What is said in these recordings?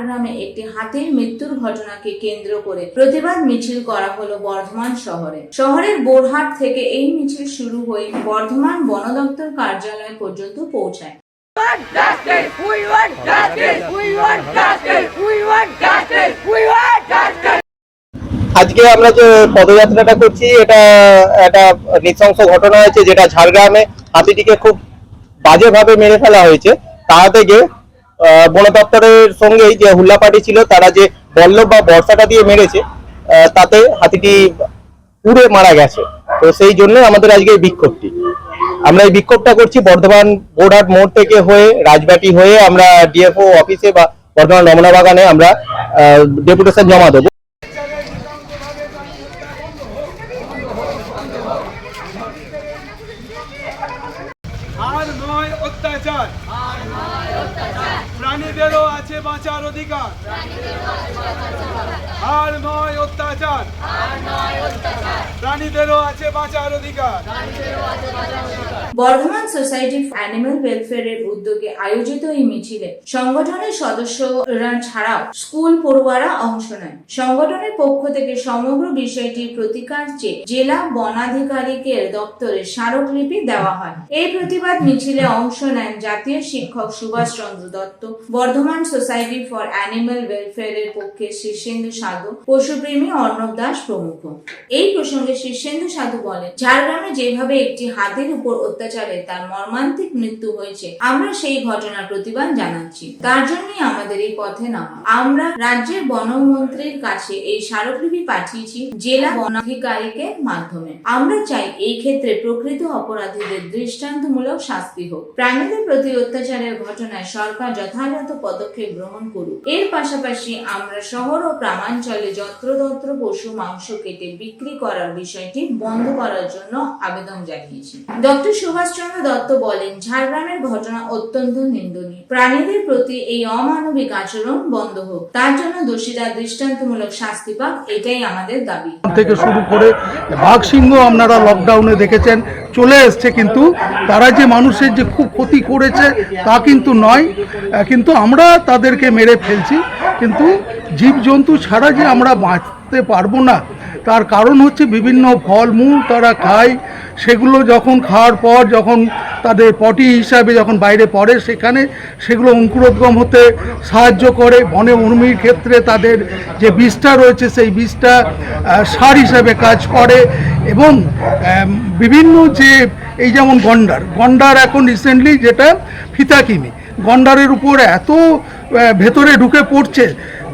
ঝাড়গ্রামে একটি হাতির মৃত্যুর ঘটনাকে কেন্দ্র করে প্রতিবাদ মিছিল করা হলো বর্ধমান শহরে। শহরের বোরহাট থেকে এই মিছিল শুরু হয়ে বর্ধমান বন দপ্তর কার্যালয় পর্যন্ত পৌঁছায়! আজকে আমরা যে পদযাত্রাটা করছি এটা একটা নৃশংস ঘটনা হয়েছে যেটা ঝাড়গ্রামে হাতিটিকে খুব বাজেভাবে মেরে ফেলা হয়েছে। তা থেকে বন দপ্তরের সঙ্গেই যে হুল্লাপাটি ছিল তারা যে বল্লভ বা বর্ষাটা দিয়ে মেরেছে আহ, তাতে হাতিটি পুড়ে মারা গেছে। তো সেই জন্য আমাদের আজকে এই বিক্ষোভটি। আমরা এই বিক্ষোভটা করছি বর্ধমান বোর্ডহাট মোড় থেকে হয়ে রাজবাটি হয়ে আমরা ডিএফও অফিসে বা বর্ধমান রমনা বাগানে আমরা ডেপুটেশন জমা দেবো। আর নয় অত্যাচার। প্রাণীদেরও আছে বাঁচার অধিকার। আর নয় অত্যাচার। প্রাণীদেরও আছে বাঁচার অধিকার। বর্ধমান সোসাইটি অ্যানিমাল ওয়েলফেয়ারের উদ্যোগে আয়োজিত এই মিছিলে সংগঠনের সদস্যরা ছাড়াও স্কুল পড়ুয়ারা অংশ নেয় সংগঠনের পক্ষ থেকে সমগ্র বিষয়টির প্রতিকার চেয়ে জেলা বনাধিকারিকের দপ্তরে স্মারকলিপি দেওয়া হয়। এই প্রতিবাদ মিছিলে অংশ নেন জাতীয় শিক্ষক Subhash Chandra Dutta Bardhaman society for animal ওয়েলফেয়ারের পক্ষে শীর্ষেন্দু সাধু, পশুপ্রেমী অর্ণব দাস প্রমুখ। এই প্রসঙ্গে শীর্ষেন্দু সাধু বলেন, ঝাড়গ্রামে যেভাবে একটি হাতির উপর অত্যাচারে তার মর্মান্তিক মৃত্যু হয়েছে, আমরা সেই ঘটনার প্রতিবাদ জানাচ্ছি। তার জন্যই আমাদের এই পথে নামা। আমরা রাজ্যের বনমন্ত্রীর কাছে এই স্মারকলিপি পাঠিয়েছি জেলা বনাধিকারিকের মাধ্যমে। আমরা চাই এই ক্ষেত্রে প্রকৃত অপরাধীদের দৃষ্টান্তমূলক শাস্তি হোক। প্রাণীদের প্রতি অত্যাচারের ঘটনায় সরকার যথাযথ পদক্ষেপ গ্রহণ করুক। এর পাশাপাশি আমরা শহর ও গ্রামাঞ্চলে যত্রতত্র পশু মাংস কেটে বিক্রি করার বিষয়টি বন্ধ করার জন্য আবেদন জানিয়েছি। ডক্টর সুভাষচন্দ্র দত্ত বলেন, ঝাড়গ্রামের ঘটনা অত্যন্ত নিন্দনীয়। প্রাণীদের প্রতি এই অমানবিক আচরণ বন্ধ হোক। তার জন্য দোষীরা দৃষ্টান্তমূলক শাস্তি পাক, এটাই আমাদের দাবি। থেকে শুরু করে বাঘ সিংহ আপনারা লকডাউনে দেখেছেন, চলে এসছে কিন্তু তারা যে মানুষের যে খুব ক্ষতি করেছে তা কিন্তু নয়। কিন্তু আমরা তাদেরকে মেরে ফেলছি। কিন্তু জীবজন্তু ছাড়া যে আমরা বাঁচতে পারব না, তার কারণ হচ্ছে বিভিন্ন ফলমূল তারা খায়। সেগুলো যখন খাওয়ার পর যখন তাদের পটি হিসাবে যখন বাইরে পড়ে, সেখানে সেগুলো অঙ্কুরোদ্গম হতে সাহায্য করে। বনে উর্মির ক্ষেত্রে তাদের যে বীজটা রয়েছে, সেই বীজটা সার হিসাবে কাজ করে এবং বিভিন্ন যে, এই যেমন গন্ডার গন্ডার এখন রিসেন্টলি যেটা ফিতাকিনি। গন্ডারের উপর এত ভেতরে ঢুকে পড়ছে,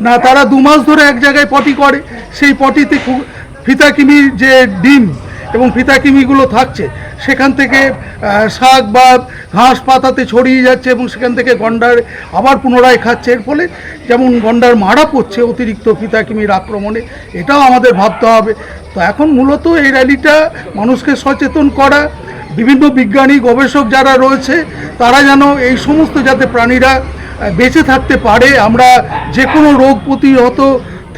না তারা দু মাস ধরে এক জায়গায় পটি করে, সেই পটিতে ফিতাকিমির যে ডিম এবং ফিতাকিমিগুলো থাকছে, সেখান থেকে শাক বা ঘাস পাতাতে ছড়িয়ে যাচ্ছে এবং সেখান থেকে গন্ডার আবার পুনরায় খাচ্ছে। এর ফলে যেমন গন্ডার মারা পড়ছে অতিরিক্ত ফিতাকিমির আক্রমণে, এটাও আমাদের ভাবতে হবে। তো এখন মূলত এই র্যালিটা মানুষকে সচেতন করা বিভিন্ন বিজ্ঞানী, গবেষক যারা রয়েছে, তারা যেন এই সমস্ত যাতে প্রাণীরা বেঁচে থাকতে পারে, আমরা যে কোনো রোগ প্রতিহত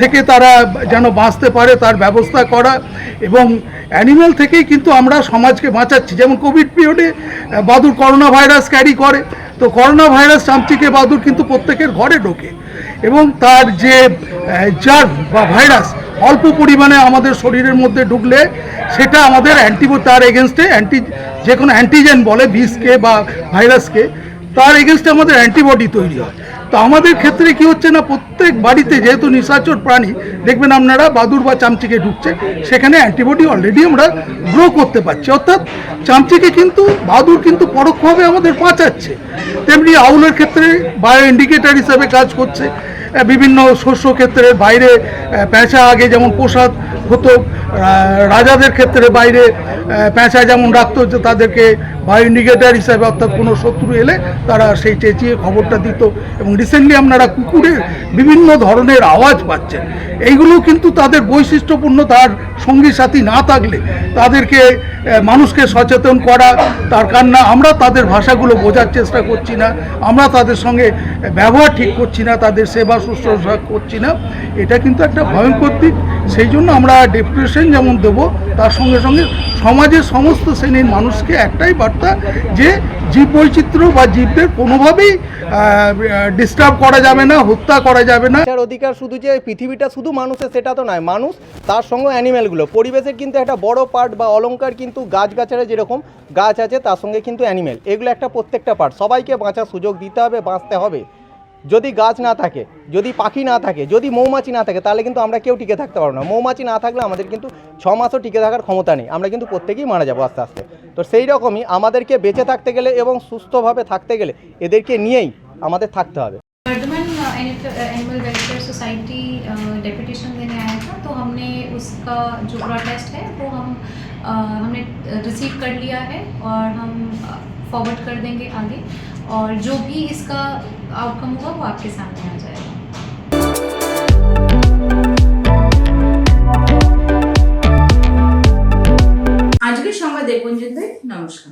থেকে তারা যেন বাঁচতে পারে, তার ব্যবস্থা করা এবং অ্যানিম্যাল থেকেই কিন্তু আমরা সমাজকে বাঁচাচ্ছি। যেমন কোভিড পিরিয়ডে বাদুর করোনা ভাইরাস ক্যারি করে। তো করোনা ভাইরাস চামচিকে বাদুর কিন্তু প্রত্যেকের ঘরে ঢোকে এবং তার যে জার্ম বা ভাইরাস অল্প পরিমাণে আমাদের শরীরের মধ্যে ঢুকলে সেটা আমাদের অ্যান্টিবো তার এগেনস্টে অ্যান্টি যে কোনো অ্যান্টিজেন বলে বিষকে বা ভাইরাসকে তার এগেনস্টে আমাদের অ্যান্টিবডি তৈরি হয়। তো আমাদের ক্ষেত্রে কি হচ্ছে না, প্রত্যেক বাড়িতে যেহেতু নিশাচর প্রাণী, দেখবেন আপনারা বাদুর বা চামচিকে ঢুকছে, সেখানে অ্যান্টিবডি অলরেডি আমরা গ্রো করতে পারছি। অর্থাৎ চামচিকে কিন্তু বাদুর কিন্তু পরোক্ষভাবে আমাদের বাঁচাচ্ছে। তেমনি আউলের ক্ষেত্রে বায়ো ইন্ডিকেটার হিসাবে কাজ করছে। বিভিন্ন শস্য ক্ষেত্রের বাইরে পেঁচা আগে যেমন পোশাক হতো। রাজাদের ক্ষেত্রে বাইরে পেঁচা যেমন রাখতো, যে তাদেরকে বায়ো ইন্ডিকেটার হিসাবে অর্থাৎ কোনো শত্রু এলে তারা সেই চেঁচিয়ে খবরটা দিত। এবং রিসেন্টলি আপনারা কুকুরের বিভিন্ন ধরনের আওয়াজ পাচ্ছেন। এইগুলো কিন্তু তাদের বৈশিষ্ট্যপূর্ণ, তার সঙ্গী সাথী না থাকলে তাদেরকে মানুষকে সচেতন করা, তার কান্না, আমরা তাদের ভাষাগুলো বোঝার চেষ্টা করছি না, আমরা তাদের সঙ্গে ব্যবহার ঠিক করছি না, তাদের সেবা শুশ্রূষা করছি না। এটা কিন্তু একটা ভয়ঙ্কর দিক। সেই জন্য আমরা ডেপুটেশন যেমন দেবো, তার সঙ্গে সঙ্গে সমাজের সমস্ত শ্রেণির মানুষকে একটাই বার্তা যে জীব বৈচিত্র্য বা জীবদের কোনোভাবেই ডিস্টার্ব করা যাবে না, হত্যা করা যাবে না। বাঁচার অধিকার শুধু যে পৃথিবীটা শুধু মানুষের, সেটা তো নয়, মানুষ, তার সঙ্গে অ্যানিম্যালগুলো পরিবেশের কিন্তু একটা বড় পার্ট বা অলংকার কিন্তু গাছগাছারা যেরকম গাছ আছে, তার সঙ্গে কিন্তু অ্যানিম্যাল এগুলো একটা প্রত্যেকটা পার্ট সবাইকে বাঁচার সুযোগ দিতে হবে, বাঁচতে হবে। যদি গাছ না থাকে যদি পাখি না থাকে যদি মৌমাছি না থাকে তাহলে কিন্তু আমরা কেউ টিকে থাকতে পারবো না মৌমাছি না থাকলে আমাদের কিন্তু ছ মাসও টিকে থাকার ক্ষমতা নেই আমরা কিন্তু প্রত্যেকেই মারা যাবো আস্তে আস্তে তো সেই রকমই আমাদেরকে বেঁচে থাকতে গেলে এবং সুস্থভাবে থাকতে গেলে এদেরকে নিয়েই আমাদের থাকতে হবে Vardhaman animal welfare society deputation देने आया था तो हमने उसका जो प्रोटेस्ट है वो हम अ, हमने रिसीव कर लिया है और हम फॉरवर्ड कर देंगे आगे और जो भी इसका आउटकम होगा वो आपके सामने आ जाएगा আজকের সংবাদ এই পর্যন্তই নমস্কার